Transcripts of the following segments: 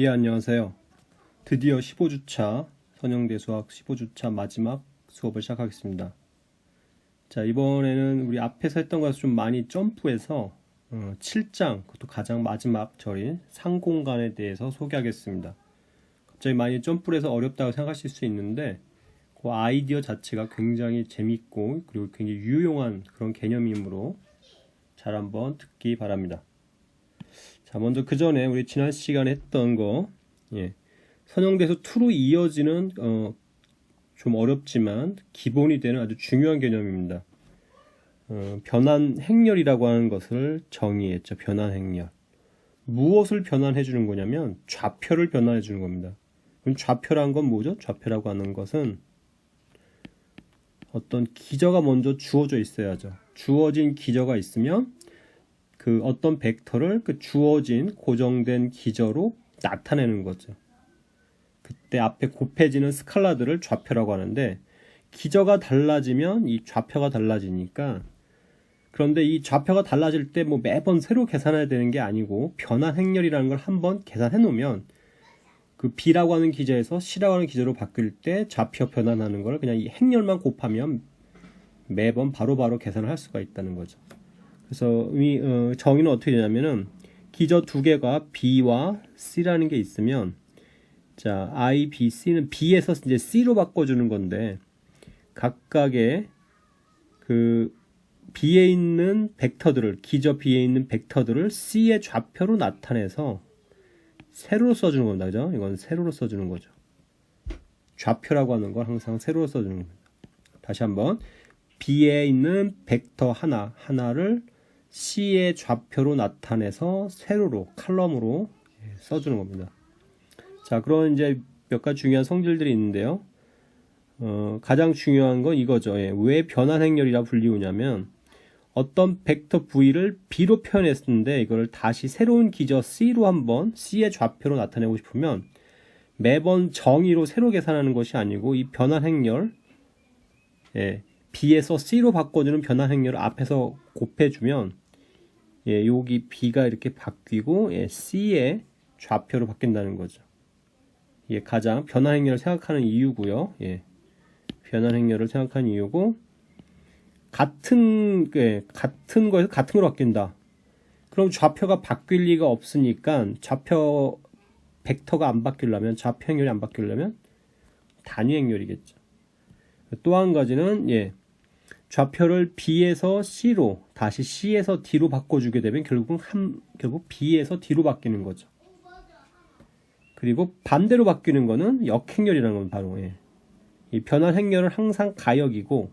예, 안녕하세요. 드디어 15주차 선영대 수학 15주차 마지막 수업을 시작하겠습니다. 자, 이번에는 우리 앞에서 했던 것에서 좀 많이 점프해서 어, 7장, 그것도 가장 마지막 절인 상공간에 대해서 소개하겠습니다. 갑자기 많이 점프를 해서 어렵다고 생각하실 수 있는데 그 아이디어 자체가 굉장히 재밌고 그리고 굉장히 유용한 그런 개념이므로 잘 한번 듣기 바랍니다. 자, 먼저 그 전에 우리 지난 시간에 했던 거, 예. 선형대에서 2로 이어지는, 어, 좀 어렵지만 기본이 되는 아주 중요한 개념입니다. 어, 변환 행렬이라고 하는 것을 정의했죠. 변환 행렬. 무엇을 변환해 주는 거냐면 좌표를 변환해 주는 겁니다. 그럼 좌표란 건 뭐죠? 좌표라고 하는 것은 어떤 기저가 먼저 주어져 있어야죠. 주어진 기저가 있으면 그 어떤 벡터를 그 주어진 고정된 기저로 나타내는 거죠. 그때 앞에 곱해지는 스칼라들을 좌표라고 하는데 기저가 달라지면 이 좌표가 달라지니까 그런데 이 좌표가 달라질 때 뭐 매번 새로 계산해야 되는 게 아니고 변환 행렬이라는 걸 한번 계산해 놓으면 그 b라고 하는 기저에서 c라고 하는 기저로 바뀔 때 좌표 변환하는 걸 그냥 이 행렬만 곱하면 매번 바로바로 바로 계산을 할 수가 있다는 거죠. 그래서 이 어, 정의는 어떻게 되냐면은 기저 두 개가 b와 c라는 게 있으면 자 i, b, c는 b에서 이제 c로 바꿔주는 건데 각각의 그 b에 있는 벡터들을 기저 b에 있는 벡터들을 c의 좌표로 나타내서 세로로 써주는 겁니다. 그죠? 이건 세로로 써주는 거죠. 좌표라고 하는 걸 항상 세로로 써주는 겁니다. 다시 한번 b에 있는 벡터 하나 하나를 C의 좌표로 나타내서 세로로 칼럼으로 예, 써주는 겁니다. 자, 그런 이제 몇 가지 중요한 성질들이 있는데요. 어, 가장 중요한 건 이거죠. 예, 왜 변환 행렬이라 불리우냐면 어떤 벡터 V를 B로 표현했는데 이걸 다시 새로운 기저 C로 한번 C의 좌표로 나타내고 싶으면 매번 정의로 새로 계산하는 것이 아니고 이 변환 행렬 예, B에서 C로 바꿔주는 변환 행렬을 앞에서 곱해주면 예, 여기 B가 이렇게 바뀌고 예, C의 좌표로 바뀐다는 거죠. 예, 가장 변환 행렬을 생각하는 이유고요. 예, 변환 행렬을 생각하는 이유고 같은 예, 같은 거에서 같은 걸로 바뀐다. 그럼 좌표가 바뀔 리가 없으니까 좌표 벡터가 안 바뀌려면 좌표 행렬이 안 바뀌려면 단위 행렬이겠죠. 또 한 가지는 예, 좌표를 B에서 C로 다시 C에서 D로 바꿔주게 되면 결국은 한 결국 B에서 D로 바뀌는 거죠. 그리고 반대로 바뀌는 거는 역행렬이라는 건 바로 예. 이 변환 행렬은 항상 가역이고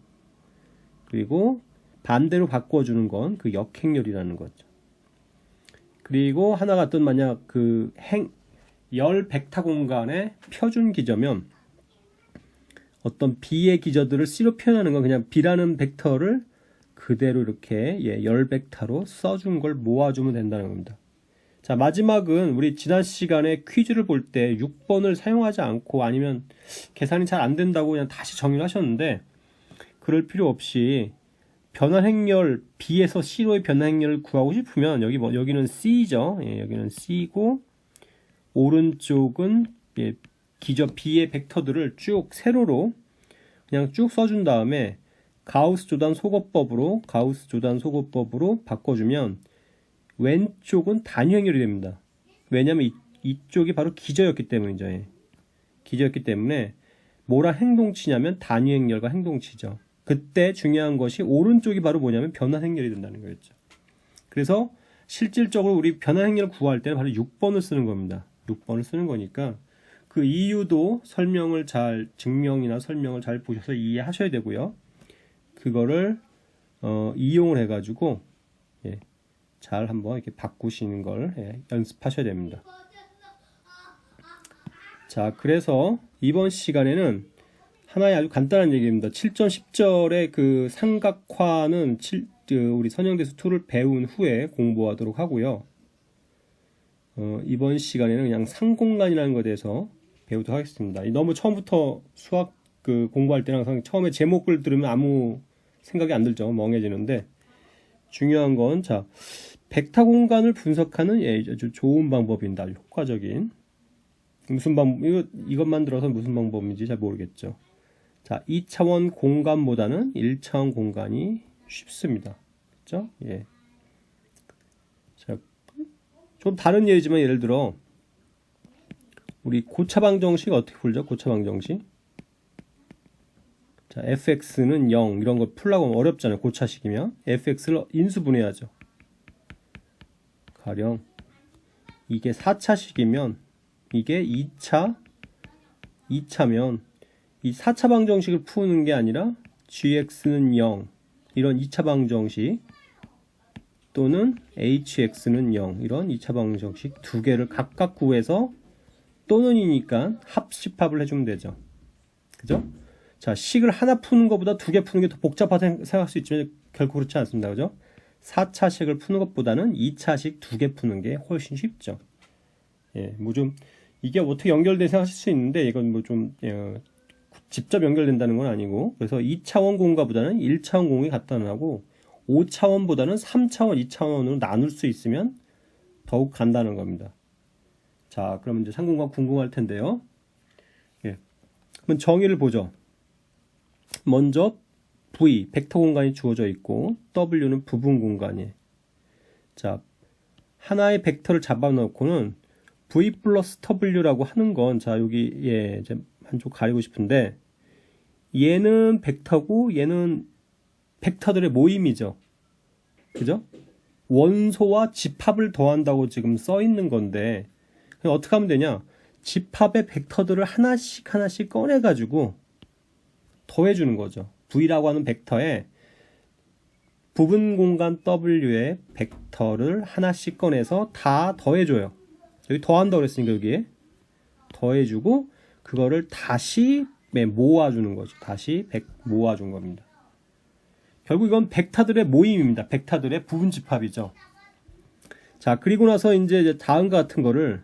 그리고 반대로 바꿔주는 건 그 역행렬이라는 거죠. 그리고 하나가 또 만약 그 행, 열 벡터 공간의 표준 기저면 어떤 B의 기저들을 C로 표현하는 건 그냥 B라는 벡터를 그대로 이렇게 예, 열 벡터로 써준 걸 모아주면 된다는 겁니다. 자, 마지막은 우리 지난 시간에 퀴즈를 볼 때 6번을 사용하지 않고 아니면 계산이 잘 안 된다고 그냥 다시 정의를 하셨는데 그럴 필요 없이 변환 행렬 B에서 C로의 변환 행렬을 구하고 싶으면 여기 뭐 여기는 C죠. 예, 여기는 C고 오른쪽은 예, 기저 B의 벡터들을 쭉 세로로 그냥 쭉 써준 다음에 가우스 조단 소거법으로 가우스 조단 소거법으로 바꿔주면 왼쪽은 단위 행렬이 됩니다. 왜냐하면 이, 쪽이 바로 기저였기 때문이죠. 예. 기저였기 때문에 뭐라 행동치냐면 단위 행렬과 행동치죠. 그때 중요한 것이 오른쪽이 바로 뭐냐면 변환 행렬이 된다는 거였죠. 그래서 실질적으로 우리 변환 행렬을 구할 때는 바로 6번을 쓰는 겁니다. 6번을 쓰는 거니까 그 이유도 설명을 잘 증명이나 설명을 잘 보셔서 이해하셔야 되고요. 그거를 어, 이용을 해가지고 예, 잘 한번 이렇게 바꾸시는 걸 예, 연습하셔야 됩니다. 자, 그래서 이번 시간에는 하나의 아주 간단한 얘기입니다. 7점 10절의 그 삼각화는 7, 그 우리 선형대수 2를 배운 후에 공부하도록 하고요. 어, 이번 시간에는 그냥 상공간이라는 것에 대해서 배우도록 하겠습니다. 너무 처음부터 수학 그 공부할 때는 항상 처음에 제목을 들으면 아무 생각이 안 들죠. 멍해지는데 중요한 건 자, 벡터 공간을 분석하는 예, 아주 좋은 방법입니다. 아주 효과적인. 무슨 방 이거 이것만 들어서 무슨 방법인지 잘 모르겠죠. 자, 2차원 공간보다는 1차원 공간이 쉽습니다. 그렇죠? 예. 자, 좀 다른 예지만 예를 들어 우리 고차방 정식 어떻게 풀죠? 고차방 정식. 자, fx는 0 이런 걸 풀라고 하면 어렵잖아요. 고차식이면 fx를 인수분해하죠. 가령 이게 4차식이면 이게 2차 2차면 이 4차 방정식을 푸는 게 아니라 gx는 0 이런 2차 방정식 또는 hx는 0 이런 2차 방정식 두 개를 각각 구해서 또는이니까 합집합을 해주면 되죠. 그죠? 자, 식을 하나 푸는 것보다 두 개 푸는 게 더 복잡하다 생각할 수 있지만 결코 그렇지 않습니다. 그죠? 4차식을 푸는 것보다는 2차식 두 개 푸는 게 훨씬 쉽죠. 예, 뭐 좀 이게 어떻게 연결돼 생각하실 수 있는데 이건 뭐 좀 예, 직접 연결된다는 건 아니고 그래서 2차원 공과보다는 1차원 공이 간단하고 5차원보다는 3차원, 2차원으로 나눌 수 있으면 더욱 간다는 겁니다. 자, 그러면 이제 상공과 궁금할 텐데요. 예. 그럼 정의를 보죠. 먼저 V, 벡터 공간이 주어져 있고 W는 부분 공간이. 자, 하나의 벡터를 잡아놓고는 V 플러스 W라고 하는 건, 자, 여기, 예, 이제 한쪽 가리고 싶은데, 얘는 벡터고, 얘는 벡터들의 모임이죠. 그죠? 원소와 집합을 더한다고 지금 써 있는 건데, 어떻게 하면 되냐? 집합의 벡터들을 하나씩 하나씩 꺼내가지고 더해주는 거죠. V라고 하는 벡터에 부분 공간 W의 벡터를 하나씩 꺼내서 다 더해줘요. 여기 더한다고 그랬으니까 여기에 더해주고 그거를 다시 네, 모아주는 거죠. 다시 백 모아준 겁니다. 결국 이건 벡터들의 모임입니다. 벡터들의 부분 집합이죠. 자, 그리고 나서 이제 다음과 같은 거를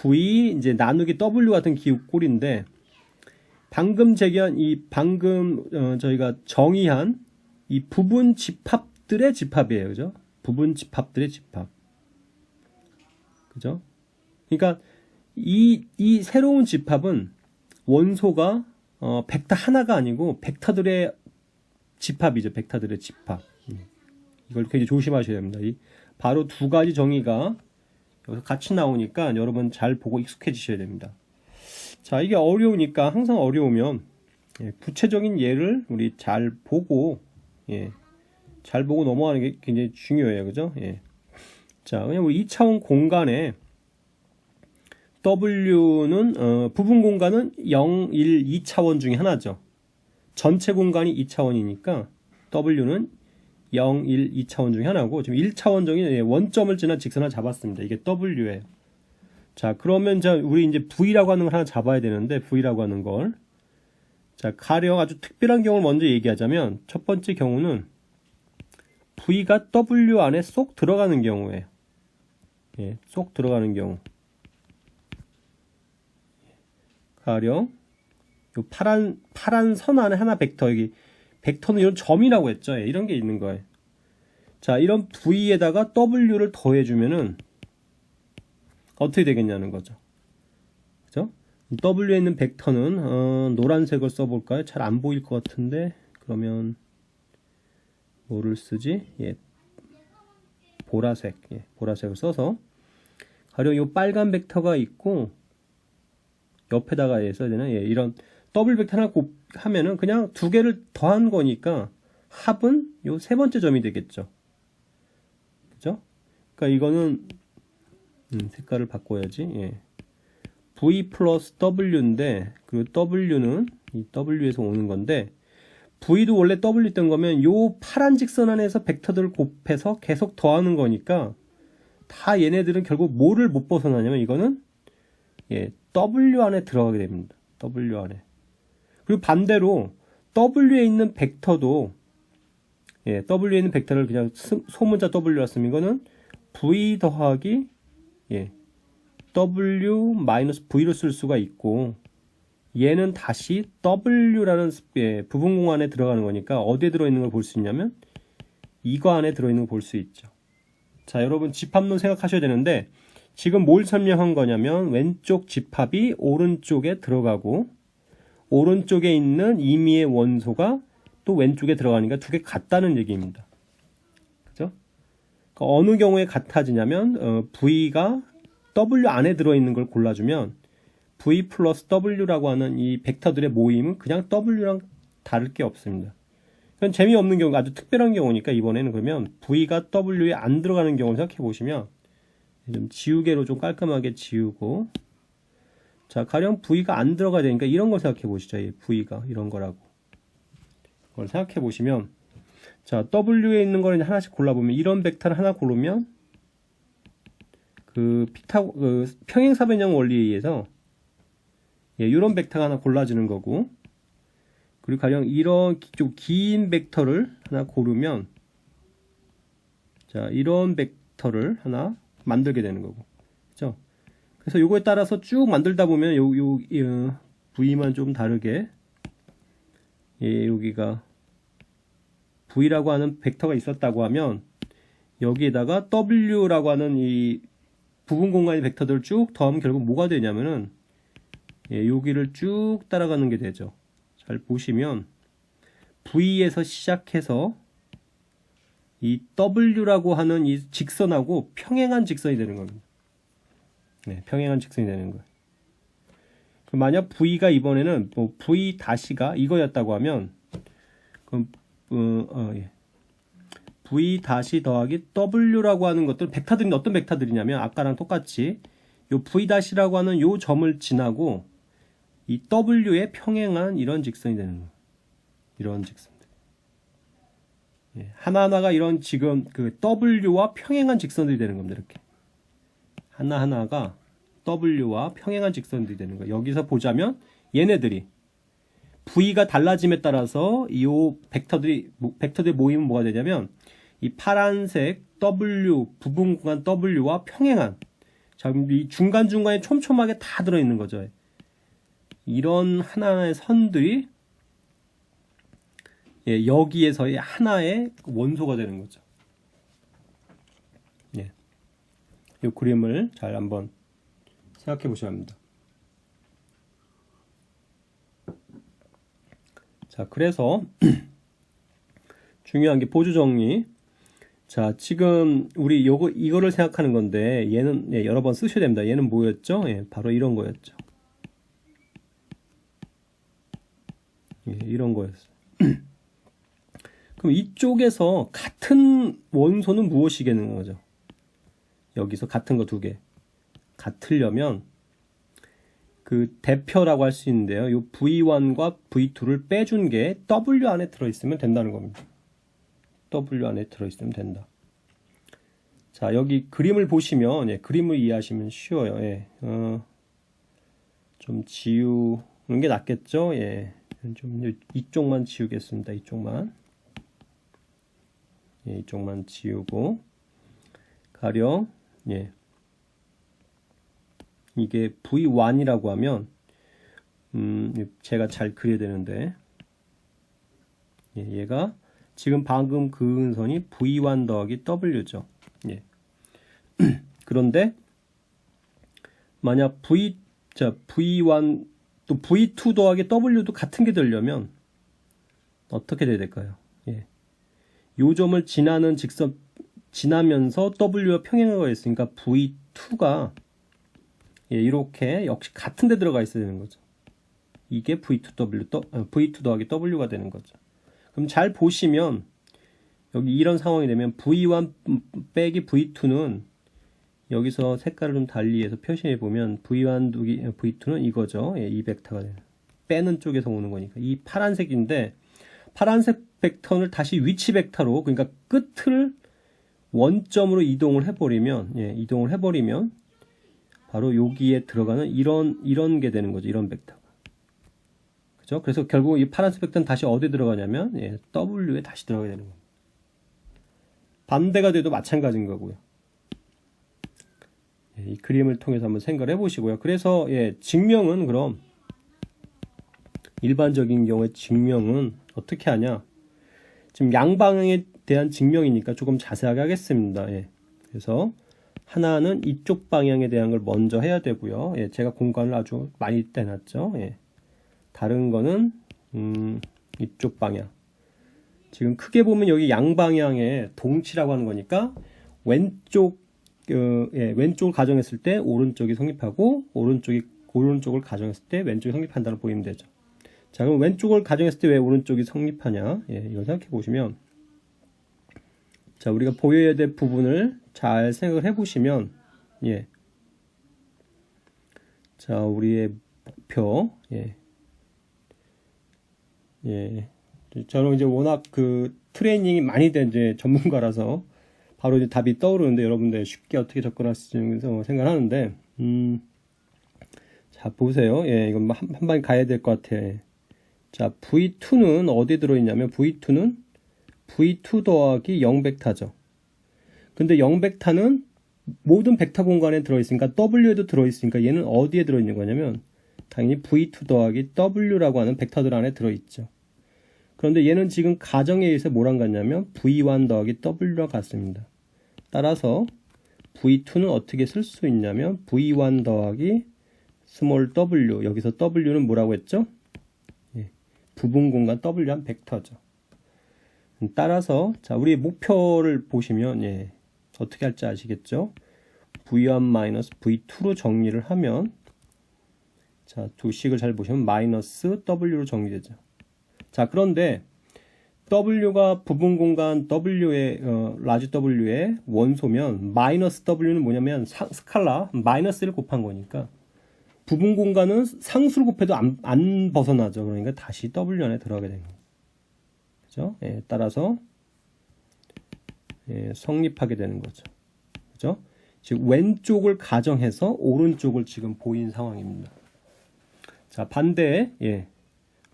V 이제 나누기 W 같은 기울꼴인데 방금 제기한 이 방금 어, 저희가 정의한 이 부분 집합들의 집합이에요. 그죠? 부분 집합들의 집합. 그죠? 그러니까 이, 이 새로운 집합은 원소가 어, 벡터 하나가 아니고 벡터들의 집합이죠. 벡터들의 집합. 음. 이걸 굉장히 조심하셔야 됩니다. 이 바로 두 가지 정의가 여기서 같이 나오니까 여러분 잘 보고 익숙해지셔야 됩니다. 자, 이게 어려우니까 항상 어려우면 예, 구체적인 예를 우리 잘 보고 예, 잘 보고 넘어가는 게 굉장히 중요해요. 그죠? 예. 자, 그냥 뭐 2차원 공간에 W는 어, 부분 공간은 0, 1, 2차원 중에 하나죠. 전체 공간이 2차원이니까 W는 0, 1, 2차원 중에 하나고 지금 1차원적인 예, 원점을 지난 직선을 잡았습니다. 이게 W예요. 자, 그러면 자 우리 이제 V라고 하는 걸 하나 잡아야 되는데 V라고 하는 걸 자, 가령 아주 특별한 경우를 먼저 얘기하자면 첫 번째 경우는 V가 W 안에 쏙 들어가는 경우에요. 예, 쏙 들어가는 경우. 가령 요 파란 파란 선 안에 하나 벡터 여기 벡터는 이런 점이라고 했죠. 예, 이런 게 있는 거예요. 자, 이런 V에다가 W를 더해주면은 어떻게 되겠냐는 거죠. 그죠? W에 있는 벡터는 어, 노란색을 써볼까요? 잘 안 보일 것 같은데 그러면 뭐를 쓰지? 예, 보라색, 예, 보라색을 써서 가령 이 빨간 벡터가 있고 옆에다가 써야 되나? 예, 이런 더블 벡터 하나 곱 하면은 그냥 두 개를 더한 거니까 합은 요 세 번째 점이 되겠죠. 그죠? 그러니까 이거는 음, 색깔을 바꿔야지. 예. V 플러스 W인데 그리고 W는 이 W에서 오는 건데 V도 원래 W 있던 거면 요 파란 직선 안에서 벡터들을 곱해서 계속 더하는 거니까 다 얘네들은 결국 뭐를 못 벗어나냐면 이거는 예, W 안에 들어가게 됩니다. W 안에. 그리고 반대로 W에 있는 벡터도 예, W에 있는 벡터를 그냥 소문자 W라 쓰면 이거는 V 더하기 예, W 마이너스 V로 쓸 수가 있고 얘는 다시 W라는 예, 부분 공간에 들어가는 거니까 어디에 들어있는 걸 볼 수 있냐면 이거 안에 들어있는 걸 볼 수 있죠. 자, 여러분 집합론 생각하셔야 되는데 지금 뭘 설명한 거냐면 왼쪽 집합이 오른쪽에 들어가고 오른쪽에 있는 임의의 원소가 또 왼쪽에 들어가니까 두 개 같다는 얘기입니다. 그죠? 그러니까 어느 경우에 같아지냐면 어, V가 W 안에 들어있는 걸 골라주면 V 플러스 W라고 하는 이 벡터들의 모임은 그냥 W랑 다를 게 없습니다. 그건 재미없는 경우, 아주 특별한 경우니까 이번에는 그러면 V가 W에 안 들어가는 경우를 생각해 보시면 좀 지우개로 좀 깔끔하게 지우고 자 가령 V가 안 들어가야 되니까 이런 걸 생각해 보시죠. 이 V가 이런 거라고 그걸 생각해 보시면 자 W에 있는 거를 하나씩 골라보면 이런 벡터를 하나 고르면 그 피타 그 평행사변형 원리에 의해서 예, 이런 벡터가 하나 골라지는 거고 그리고 가령 이런 좀 긴 벡터를 하나 고르면 자 이런 벡터를 하나 만들게 되는 거고 그래서 요거에 따라서 쭉 만들다 보면 요, 요, 요 V만 좀 다르게 예, 여기가 V라고 하는 벡터가 있었다고 하면 여기에다가 W라고 하는 이 부분 공간의 벡터들을 쭉 더하면 결국 뭐가 되냐면은 예, 여기를 쭉 따라가는 게 되죠. 잘 보시면 V에서 시작해서 이 W라고 하는 이 직선하고 평행한 직선이 되는 겁니다. 네, 평행한 직선이 되는 거예요. 만약 V가 이번에는 뭐 V 다시가 이거였다고 하면 그럼 어, 어, 예. V 다시 더하기 W라고 하는 것들 벡터들이 어떤 벡터들이냐면 아까랑 똑같이 요 V 다시라고 하는 요 점을 지나고 이 W에 평행한 이런 직선이 되는 거예요. 이런 직선들. 예, 하나하나가 이런 지금 그 W와 평행한 직선들이 되는 겁니다. 이렇게. 하나하나가 W와 평행한 직선들이 되는 거예요. 여기서 보자면 얘네들이 V가 달라짐에 따라서 이 벡터들이 벡터들의 모임은 뭐가 되냐면 이 파란색 W 부분 공간 W와 평행한 자, 이 중간 중간에 촘촘하게 다 들어 있는 거죠. 이런 하나의 선들이 예, 여기에서의 하나의 원소가 되는 거죠. 예. 이 그림을 잘 한번 생각해 보셔야 합니다. 자, 그래서 중요한 게 보조 정리. 자, 지금 우리 요거 이거를 생각하는 건데 얘는 예, 여러 번 쓰셔야 됩니다. 얘는 뭐였죠? 예, 바로 이런 거였죠. 예, 이런 거였어요. 그럼 이쪽에서 같은 원소는 무엇이겠는 거죠? 여기서 같은 거 두 개. 같으려면 그 대표라고 할 수 있는데요. 이 V1과 V2를 빼준 게 W 안에 들어있으면 된다는 겁니다. W 안에 들어있으면 된다. 자, 여기 그림을 보시면, 예, 그림을 이해하시면 쉬워요. 예, 어, 좀 지우는 게 낫겠죠? 예, 좀 이쪽만 지우겠습니다. 이쪽만. 예, 이쪽만 지우고, 가령, 예, 이게 V1이라고 하면 음, 제가 잘 그려야 되는데 예, 얘가 지금 방금 그은 선이 V1 더하기 W죠. 예. 그런데 만약 V 자 V1 또 V2 더하기 W도 같은 게 되려면 어떻게 돼야 될까요? 예. 요 점을 지나는 직선 지나면서 W와 평행하고 있으니까 V2가 예, 이렇게 역시 같은 데 들어가 있어야 되는 거죠. 이게 V2W, V2 더하기 W가 되는 거죠. 그럼 잘 보시면 여기 이런 상황이 되면 V1 빼기 V2는 여기서 색깔을 좀 달리해서 표시해 보면 V1 두기 V2는 이거죠. 예, 이 벡터가 돼요. 빼는 쪽에서 오는 거니까 이 파란색인데 파란색 벡터를 다시 위치 벡터로 그러니까 끝을 원점으로 이동을 해버리면 예, 이동을 해버리면 바로 여기에 들어가는 이런 이런 게 되는 거죠. 이런 벡터가. 그죠? 그래서 결국 이 파란색 벡터는 다시 어디 들어가냐면 예, W에 다시 들어가게 되는 겁니다. 반대가 돼도 마찬가지인 거고요. 예, 이 그림을 통해서 한번 생각을 해보시고요. 그래서 예, 증명은 그럼 일반적인 경우에 증명은 어떻게 하냐? 지금 양방에 대한 증명이니까 조금 자세하게 하겠습니다. 예. 그래서 하나는 이쪽 방향에 대한 걸 먼저 해야 되고요. 예, 제가 공간을 아주 많이 떼놨죠. 예. 다른 거는 음, 이쪽 방향. 지금 크게 보면 여기 양방향에 동치라고 하는 거니까 왼쪽 어, 예, 왼쪽을 가정했을 때 오른쪽이 성립하고 오른쪽이 오른쪽을 가정했을 때 왼쪽이 성립한다는 보이면 되죠. 자, 그럼 왼쪽을 가정했을 때 왜 오른쪽이 성립하냐? 예, 이걸 생각해 보시면 자, 우리가 보여야 될 부분을 잘 생각을 해 보시면 예. 자, 우리의 목표 예. 예. 저는 이제 워낙 그 트레이닝이 많이 된 이제 전문가라서 바로 이제 답이 떠오르는데 여러분들 쉽게 어떻게 접근할 수 있는지 생각하는데 음. 자, 보세요. 예, 이건 한, 한 방에 가야 될 것 같아. 자, V2는 어디 들어있냐면 V2는 V2 더하기 0벡터죠. 근데 0벡터는 모든 벡터 공간에 들어있으니까 W에도 들어있으니까 얘는 어디에 들어있는 거냐면 당연히 V2 더하기 W라고 하는 벡터들 안에 들어있죠. 그런데 얘는 지금 가정에 의해서 뭐랑 같냐면 V1 더하기 W랑 같습니다. 따라서 V2는 어떻게 쓸 수 있냐면 V1 더하기 스몰 w 여기서 w는 뭐라고 했죠? 예, 부분 공간 w 한 벡터죠. 따라서 자 우리 목표를 보시면 예, 어떻게 할지 아시겠죠? v1 v2로 정리를 하면 자 도식을 잘 보시면 마이너스 w로 정리되죠. 자 그런데 w가 부분 공간 w의 어, 라지 w의 원소면 마이너스 w는 뭐냐면 사, 스칼라 마이너스를 곱한 거니까 부분 공간은 상수를 곱해도 안, 안 벗어나죠. 그러니까 다시 W 안에 들어가게 됩니다. 그죠? 예, 따라서 예, 성립하게 되는 거죠. 그죠? 즉 왼쪽을 가정해서 오른쪽을 지금 보인 상황입니다. 자, 반대 예.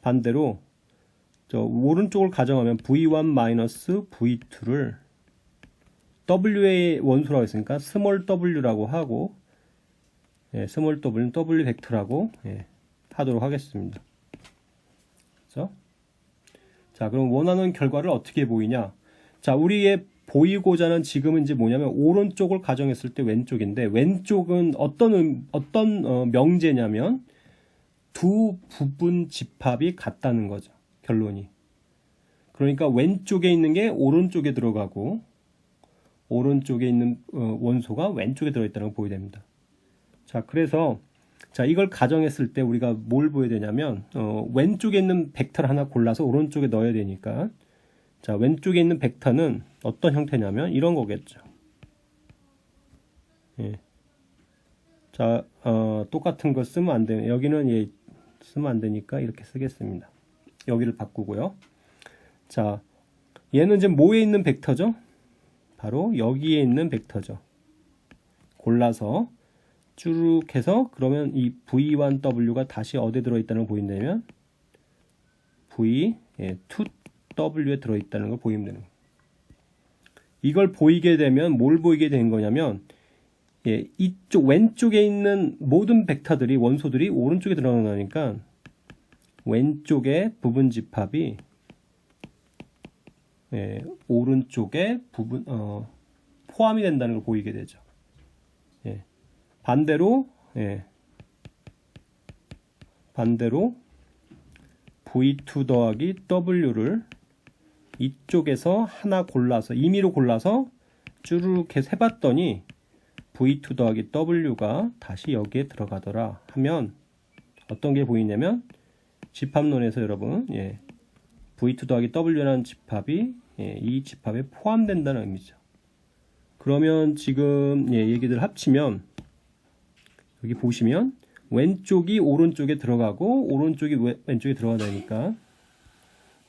반대로 저 오른쪽을 가정하면 v1 v2를 w의 원소라고 했으니까 스몰 w라고 하고 예, 스몰 w는 w 벡터라고 예, 하도록 하겠습니다. 그렇죠? 자, 그럼 원하는 결과를 어떻게 보이냐? 자, 우리의 보이고자 하는 지금은 이제 뭐냐면 오른쪽을 가정했을 때 왼쪽인데 왼쪽은 어떤 음, 어떤 어, 명제냐면 두 부분 집합이 같다는 거죠. 결론이. 그러니까 왼쪽에 있는 게 오른쪽에 들어가고 오른쪽에 있는 어, 원소가 왼쪽에 들어있다는 걸 보게 됩니다. 자, 그래서 자, 이걸 가정했을 때 우리가 뭘 보여야 되냐면 어, 왼쪽에 있는 벡터를 하나 골라서 오른쪽에 넣어야 되니까 자, 왼쪽에 있는 벡터는 어떤 형태냐면 이런 거겠죠. 예. 자, 어, 똑같은 거 쓰면 안 돼요. 여기는 예, 쓰면 안 되니까 이렇게 쓰겠습니다. 여기를 바꾸고요. 자, 얘는 이제 뭐에 있는 벡터죠? 바로 여기에 있는 벡터죠. 골라서 쭉 해서 그러면 이 V1W가 다시 어디에 들어있다는 걸 보인다면 V2W에 예, 들어있다는 걸 보이면 되는 거예요. 이걸 보이게 되면 뭘 보이게 되는 거냐면 예, 이쪽 왼쪽에 있는 모든 벡터들이 원소들이 오른쪽에 들어가니까 왼쪽의 부분 집합이 예, 오른쪽에 부분 어, 포함이 된다는 걸 보이게 되죠. 반대로 예. 반대로 V2 더하기 W를 이쪽에서 하나 골라서 임의로 골라서 쭈르륵 해서 해봤더니 V2 더하기 W가 다시 여기에 들어가더라 하면 어떤 게 보이냐면 집합론에서 여러분 예, V2 더하기 W라는 집합이 예, 이 집합에 포함된다는 의미죠. 그러면 지금 예, 얘기들 합치면 여기 보시면 왼쪽이 오른쪽에 들어가고 오른쪽이 왼쪽에 들어가다니까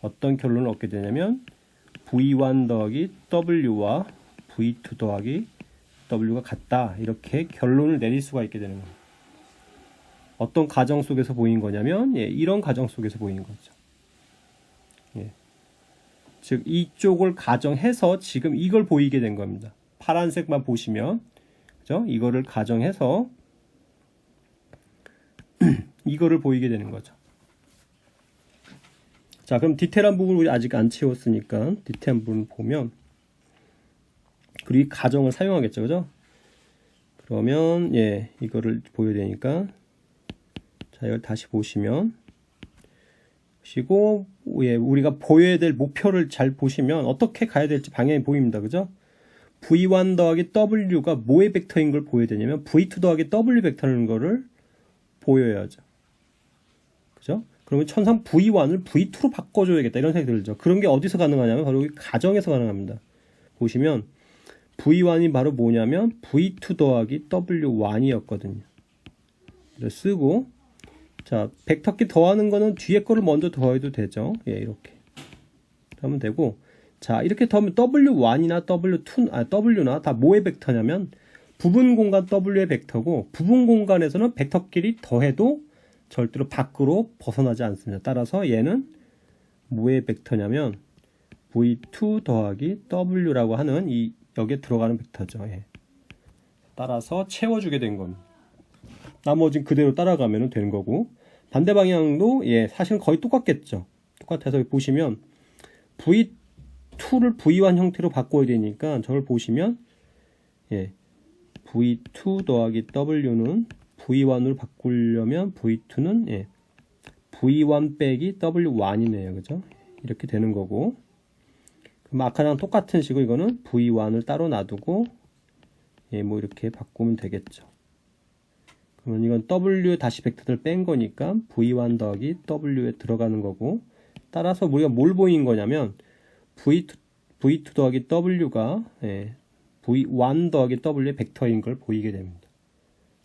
어떤 결론을 얻게 되냐면 V1 더하기 W와 V2 더하기 W가 같다 이렇게 결론을 내릴 수가 있게 되는 겁니다. 어떤 가정 속에서 보인 거냐면 예, 이런 가정 속에서 보인 거죠. 예. 즉 이쪽을 가정해서 지금 이걸 보이게 된 겁니다. 파란색만 보시면 그죠? 이거를 가정해서 이거를 보이게 되는 거죠. 자, 그럼 디테일한 부분을 우리 아직 안 채웠으니까 디테일한 부분 보면 그리고 이 가정을 사용하겠죠. 그죠? 그러면 예 이거를 보여야 되니까 자 이걸 다시 보시면 보시고 예 우리가 보여야 될 목표를 잘 보시면 어떻게 가야 될지 방향이 보입니다 그죠 v1 더하기 w가 뭐의 벡터인 걸 보여야 되냐면 v2 더하기 w 벡터라는 거를 보여야죠. 그죠? 그러면 천상 v1을 v2로 바꿔줘야겠다. 이런 생각이 들죠. 그런 게 어디서 가능하냐면 바로 가정에서 가능합니다. 보시면 V1이 바로 뭐냐면 V2 더하기 W1이었거든요. 그래서 쓰고 자 벡터키 더하는 거는 뒤에 거를 먼저 더해도 되죠. 예 이렇게. 하면 되고 자 이렇게 더하면 W1이나 W2 아 W나 다 뭐의 벡터냐면 부분 공간 W의 벡터고 부분 공간에서는 벡터끼리 더해도 절대로 밖으로 벗어나지 않습니다. 따라서 얘는 뭐의 벡터냐면 V2 더하기 W라고 하는 이 여기에 들어가는 벡터죠. 예. 따라서 채워주게 된 겁니다. 나머진 그대로 따라가면 되는 거고 반대 방향도 예 사실은 거의 똑같겠죠. 똑같아서 보시면 V2를 V1 형태로 바꿔야 되니까 저를 보시면 예 V2 더하기 W는 V1으로 바꾸려면 V2는 예 V1 빼기 W1이네요. 그죠? 이렇게 되는 거고 그럼 아까랑 똑같은 식으로 이거는 V1을 따로 놔두고 예, 뭐 이렇게 바꾸면 되겠죠. 그러면 이건 W 다시 벡터를 뺀 거니까 V1 더하기 W에 들어가는 거고 따라서 우리가 뭘 보인 거냐면 V2, V2 더하기 W가 예, V1 더하기 W의 벡터인 걸 보이게 됩니다.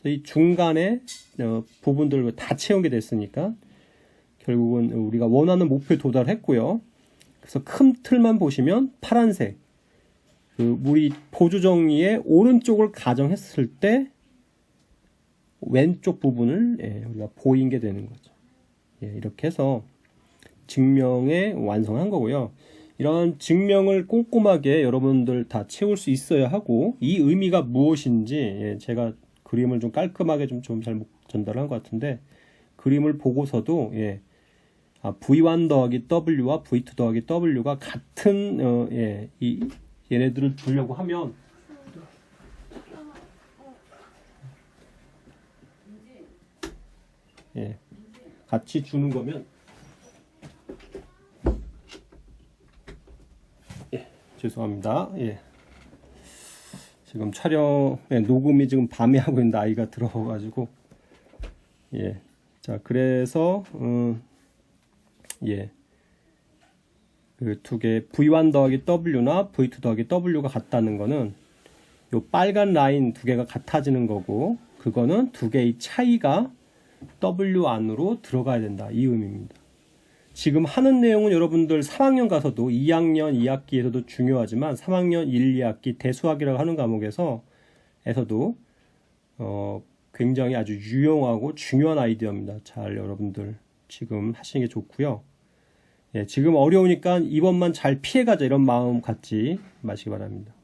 이 중간에 어, 부분들을 다 채우게 됐으니까 결국은 우리가 원하는 목표에 도달했고요. 그래서 큰 틀만 보시면 파란색 그 우리 보조 정리의 오른쪽을 가정했을 때 왼쪽 부분을 예, 우리가 보인 게 되는 거죠. 예, 이렇게 해서 증명에 완성한 거고요. 이런 증명을 꼼꼼하게 여러분들 다 채울 수 있어야 하고 이 의미가 무엇인지 예, 제가 그림을 좀 깔끔하게 좀잘 전달한 것 같은데 그림을 보고서도 예, 아, V1 더하기 W와 V2 더하기 W가 같은 어, 예, 이 얘네들을 두려고 하면 예, 같이 주는 거면 죄송합니다. 예. 지금 촬영 예, 녹음이 지금 밤에 하고 있는데 아이가 들어와가지고 예. 자 그래서 음, 예. 그 두 개 V1 더하기 W나 V2 더하기 W가 같다는 거는 요 빨간 라인 두 개가 같아지는 거고 그거는 두 개의 차이가 W 안으로 들어가야 된다. 이 의미입니다. 지금 하는 내용은 여러분들 3학년 가서도 2학년 2학기에서도 중요하지만 3학년 1, 2학기 대수학이라고 하는 과목에서 에서도 어, 굉장히 아주 유용하고 중요한 아이디어입니다. 잘 여러분들 지금 하시는 게 좋고요. 예, 지금 어려우니까 이번만 잘 피해가자 이런 마음 갖지 마시기 바랍니다.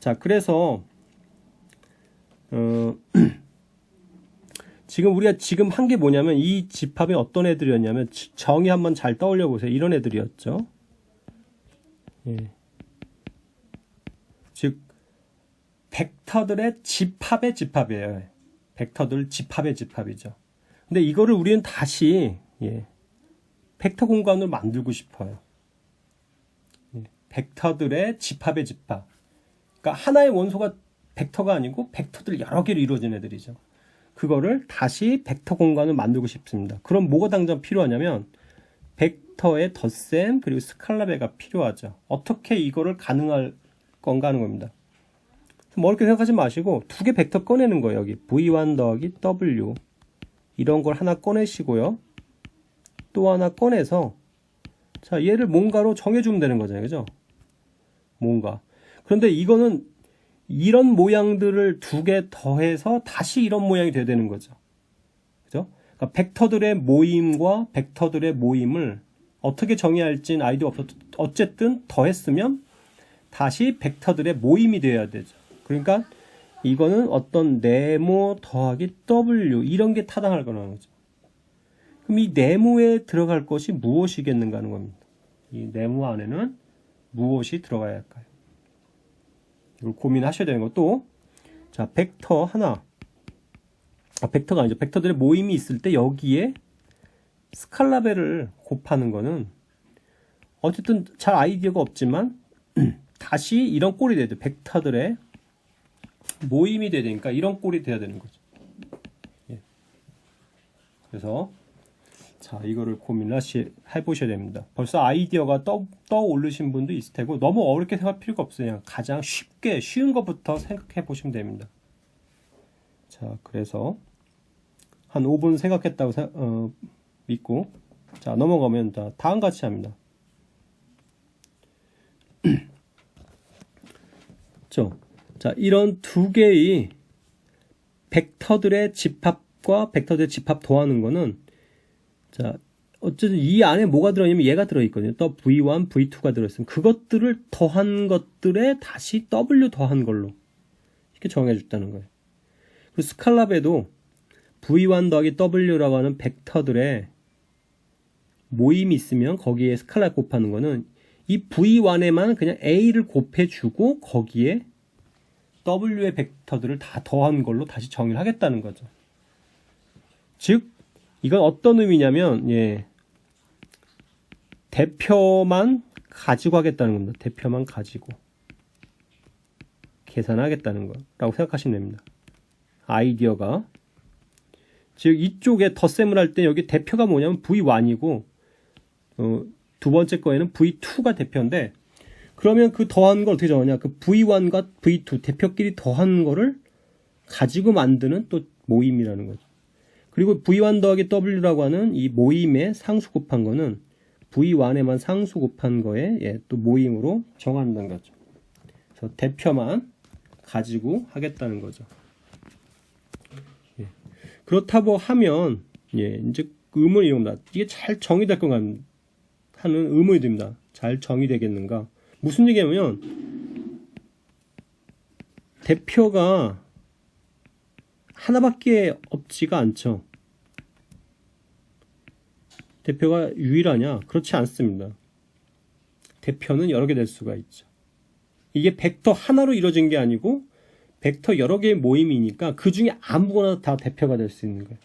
자, 그래서 어, 지금 우리가 지금 한 게 뭐냐면 이 집합이 어떤 애들이었냐면 정의 한번 잘 떠올려 보세요. 이런 애들이었죠. 예. 즉 벡터들의 집합의 집합이에요. 벡터들 집합의 집합이죠. 근데 이거를 우리는 다시 예, 벡터 공간을 만들고 싶어요. 예, 벡터들의 집합의 집합. 그러니까 하나의 원소가 벡터가 아니고 벡터들 여러 개로 이루어진 애들이죠. 그거를 다시 벡터 공간을 만들고 싶습니다. 그럼 뭐가 당장 필요하냐면 벡터의 덧셈 그리고 스칼라베가 필요하죠. 어떻게 이거를 가능할 건가 하는 겁니다. 멀게 생각하지 마시고 두 개 벡터 꺼내는 거예요. 여기 v1 더하기 w 이런 걸 하나 꺼내시고요. 또 하나 꺼내서 자 얘를 뭔가로 정해주면 되는 거잖아요. 그죠? 뭔가. 그런데 이거는 이런 모양들을 두 개 더해서 다시 이런 모양이 돼야 되는 거죠. 그죠? 그러니까 벡터들의 모임과 벡터들의 모임을 어떻게 정의할지는 아이디어 없었 어쨌든 더했으면 다시 벡터들의 모임이 되어야 되죠. 그러니까 이거는 어떤 네모 더하기 W 이런 게 타당할 거라는 거죠. 그럼 이 네모에 들어갈 것이 무엇이겠는가 하는 겁니다. 이 네모 안에는 무엇이 들어가야 할까요? 이걸 고민하셔야 되는 것도 자, 벡터 하나. 아, 벡터가 아니죠. 벡터들의 모임이 있을 때 여기에 스칼라벨을 곱하는 거는 어쨌든 잘 아이디어가 없지만 다시 이런 꼴이 돼야 돼. 벡터들의 모임이 돼야 되니까 이런 꼴이 돼야 되는 거죠. 예. 그래서 자 이거를 고민을 해보셔야 됩니다. 벌써 아이디어가 떠, 떠오르신 분도 있을 테고 너무 어렵게 생각할 필요가 없어요. 가장 쉽게 쉬운 것부터 생각해 보시면 됩니다. 자 그래서 한 5분 생각했다고 생- 어, 믿고 자 넘어가면 자, 다음 같이 합니다. 자 이런 두 개의 벡터들의 집합과 벡터들의 집합 더하는 거는 자 어쨌든 이 안에 뭐가 들어있냐면 얘가 들어있거든요. 또 V1, V2가 들어있으면 그것들을 더한 것들에 다시 W 더한 걸로 이렇게 정해줬다는 거예요. 그리고 스칼라베도 V1 더하기 W라고 하는 벡터들의 모임이 있으면 거기에 스칼라 곱하는 거는 이 V1에만 그냥 A를 곱해주고 거기에 W의 벡터들을 다 더한 걸로 다시 정의를 하겠다는 거죠. 즉, 이건 어떤 의미냐면, 예, 대표만 가지고 하겠다는 겁니다. 대표만 가지고 계산하겠다는 거라고 생각하시면 됩니다. 아이디어가 즉 이쪽에 덧셈을 할 때 여기 대표가 뭐냐면 V1이고 어, 두 번째 거에는 V2가 대표인데 그러면 그 더한 걸 어떻게 정하냐 그 V1과 V2 대표끼리 더한 거를 가지고 만드는 또 모임이라는 거죠. 그리고 V1 더하기 W라고 하는 이 모임의 상수 곱한 거는 V1에만 상수 곱한 거에 예, 또 모임으로 정한다는 거죠. 그래서 대표만 가지고 하겠다는 거죠. 예. 그렇다고 하면 예, 이제 의문이 이겁니다. 이게 잘 정의될 것 같- 하는 의문이 듭니다. 잘 정의되겠는가? 무슨 얘기냐면 대표가 하나밖에 없지가 않죠. 대표가 유일하냐? 그렇지 않습니다. 대표는 여러 개 될 수가 있죠. 이게 벡터 하나로 이루어진 게 아니고 벡터 여러 개의 모임이니까 그 중에 아무거나 다 대표가 될 수 있는 거예요.